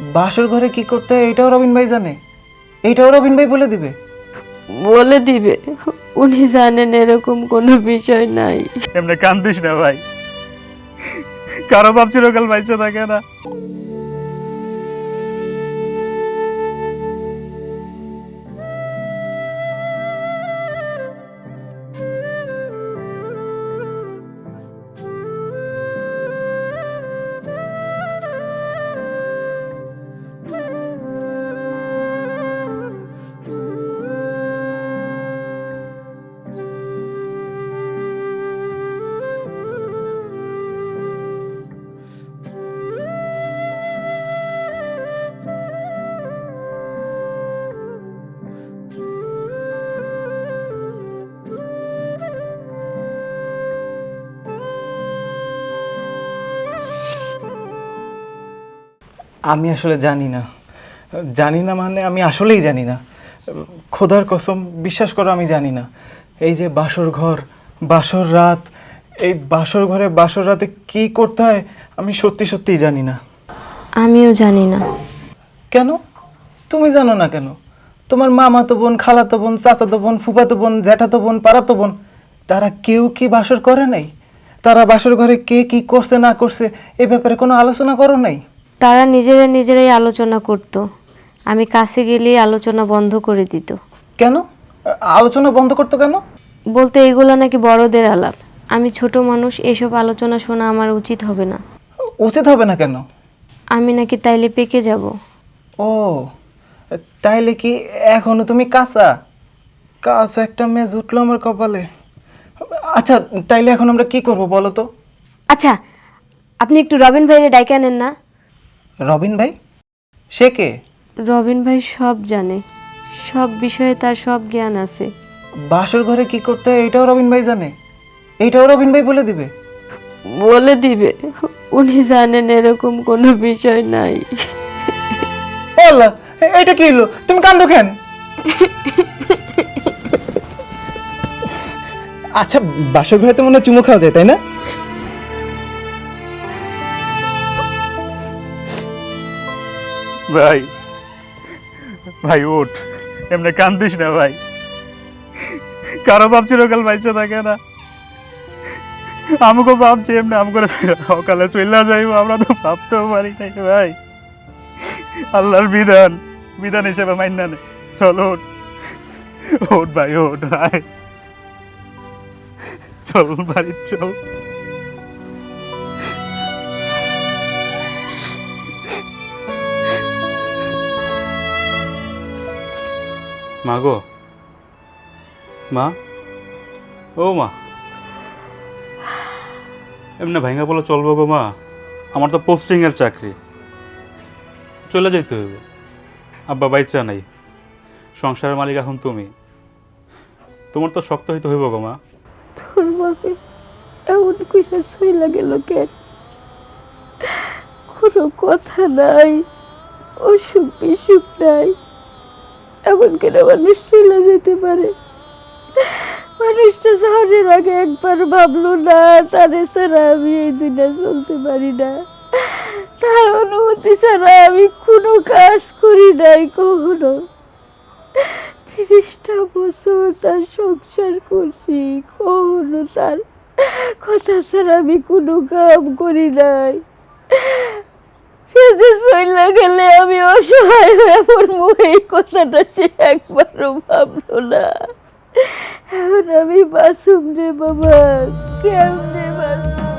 বাসর ঘরে কি করতে হয় এটাও রবিন ভাই জানে। এইটাও রবিন ভাই বলে দিবে। বলে দিবে। উনি জানেন এরকম কোনো বিষয় নাই। এমনি কান্দিস না ভাই। কারও বাপ চিরকাল বাইচে থাকে না। আমি আসলে জানি না। জানি না মানে আমি আসলেই জানি না। খোদার কসম বিশ্বাস করো আমি জানি না। এই যে বাসর ঘর বাসর রাত এই বাসর ঘরে বাসর রাতে কি করতে হয় আমি সত্যি সত্যিই জানি না। আমিও জানি না। কেন? তুমি জানো না কেন? তোমার মামাতো বোন খালাতো বোন চাচাতো বোন ফুফাতো বোন জ্যাঠাতো বোন পাড়াতো বোন তারা কেউ কি বাসর করে নাই? তারা বাসর ঘরে কে কি করছে না করছে এ ব্যাপারে কোনো আলোচনা করো নাই? তারা নিজেরা নিজেরাই আলোচনা করত। আমি কাছে গেলেই আলোচনা বন্ধ করে দিত। কেন? আলোচনা বন্ধ করতো কেন? বলতে এগুলো নাকি বড়দের আলাপ। আমি ছোট মানুষ এসব আলোচনা শোনা আমার উচিত হবে না। উচিত হবে না কেন? আমি নাকি তাইলে পেকে যাব। ও তাইলে কি এখনও তুমি কাঁচা? কাঁচা একটা মেজ উঠল আমার কপালে। আচ্ছা তাইলে এখন আমরা কি করব বলো তো? আচ্ছা আপনি একটু রবিন ভাইয়ের ডাইকে আনেন না। রবিন ভাই? সে কে? রবিন ভাই সব জানে। সব বিষয়ে তার সব জ্ঞান আছে। বাসর ঘরে কি করতে হয় এটাও রবিন ভাই জানে? এইটাও রবিন ভাই বলে দিবে? বলে দিবে। উনি জানেন এরকম কোনো বিষয় নাই। ও আল্লাহ এটা কি হলো? তুমি কান্দো কেন? আচ্ছা বাসর ঘরে তো মনে হয় চুমু খাওয়া যায় তাই না? ভাই ভাই ওঠ এমনি কান্দিস না, ভাই। কারও বাপ চিরকাল বাইচে থাকে না। আমাকে ভাবছি এমনি আম করে সকালে চলে যাইব, আমরা তো ভাবতেও পারি নাই ভাই। আল্লাহর বিধান বিধান হিসেবে মান্য নে। চল ওঠ ভাই ওঠ ভাই। চল, বাড়ি, চল। মা গো। মা? ও মা। এমনি ভাঙ্গা বলে চলবো গো মা। আমার তো পোস্টিংয়ের চাকরি। চলে যাইতে হইব আব্বা বাইচা নাই। সংসারের মালিক এখন তুমি। তোমার তো শক্ত হইতে হইব গো মা। এমন কইরা সইলা গেল কেন? কোনো কথা নাই। অসুখ বিসুখ নাই। এমন কেন মানুষ চলে যেতে পারে। মানুষটা শহরের আগে একবার ভাবলো, না তাদের ছাড়া আমি এই দুনিয়া চলতে পারি না। তার অনুমতি ছাড়া আমি কোনো কাজ করি নাই কখনো। তিরিশটা বছর তার সংসার করছি, কখনো তার কথা ছাড়া আমি কোনো কাম করি নাই। সে যে গেলে আমি অসহায় হয়ে পড়ব এই কথাটা সে একবারও ভাবলো না। এখন আমি বাসুম রে বাবা, কেমনে বাসুম